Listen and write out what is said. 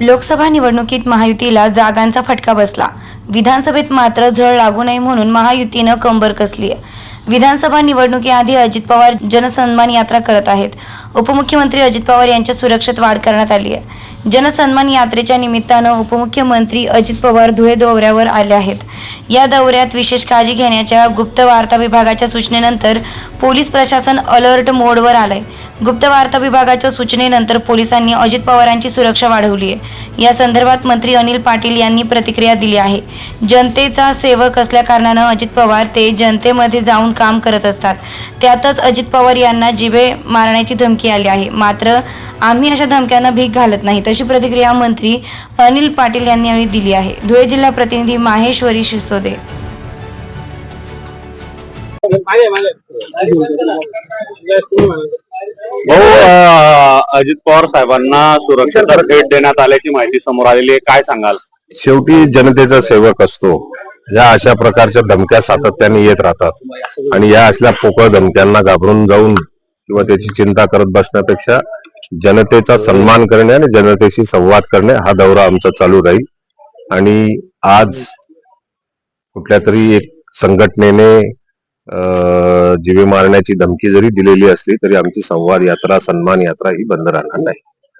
लोकसभा निवडणुकीत महायुतीला जागांचा फटका बसला. विधानसभेत मात्र झळ लागू नये म्हणून महायुतीनं कंबर कसली आहे. विधानसभा निवडणुकीआधी अजित पवार जनसन्मान यात्रा करत आहेत. उपमुख्यमंत्री अजित पवार यांच्या सुरक्षेत वाढ करण्यात आली आहे. जनसन्मान यात्रेच्या निमित्तानं उपमुख्यमंत्री अजित पवार धुळे दौऱ्यावर आले आहेत. या दौऱ्यात विशेष काळजी घेण्याच्या गुप्त वार्ता विभागाच्या सूचनेनंतर पोलीस प्रशासन अलर्ट मोडवर आलंय. गुप्त वार्ता विभागाच्या सूचनेनंतर पोलिसांनी अजित पवारांची सुरक्षा वाढवली आहे. या संदर्भात मंत्री अनिल पाटील यांनी प्रतिक्रिया दिली आहे. जनतेचा सेवक असल्या कारणानं अजित पवार ते जनतेमध्ये जाऊन काम करत असतात. त्यातच अजित पवार यांना जिवे मारण्याची धमकी आली आहे. मात्र आम्ही अशा धमक्यांना भीक घालत नाही तशी प्रतिक्रिया मंत्री अनिल पाटील यांनी यावेळी दिली आहे. धुळे जिल्हा प्रतिनिधी माहेश्वरी शिसोदे भाऊ अ, अजित पवार साहेबांना सुरक्षेचा भेट देण्यात आल्याची माहिती समोर आलेली आहे. काय सांगाल? शेवटी जनतेचा सेवक असतो. या अशा प्रकारच्या धमक्या सातत्याने येत राहतात. आणि या असल्या पोकळ धमक्यांना घाबरून जाऊन किंवा त्याची चिंता करत बसण्यापेक्षा जनतेचा सन्मान करणे आणि जनतेशी संवाद करणे हा दौरा आमचा चालू राहील. आणि आज कुठल्या तरी एक संघटनेने जीवे मारण्याची धमकी जरी दिलेली असली तरी आमची संवाद यात्रा सन्मान यात्रा ही बंद राहणार नाही.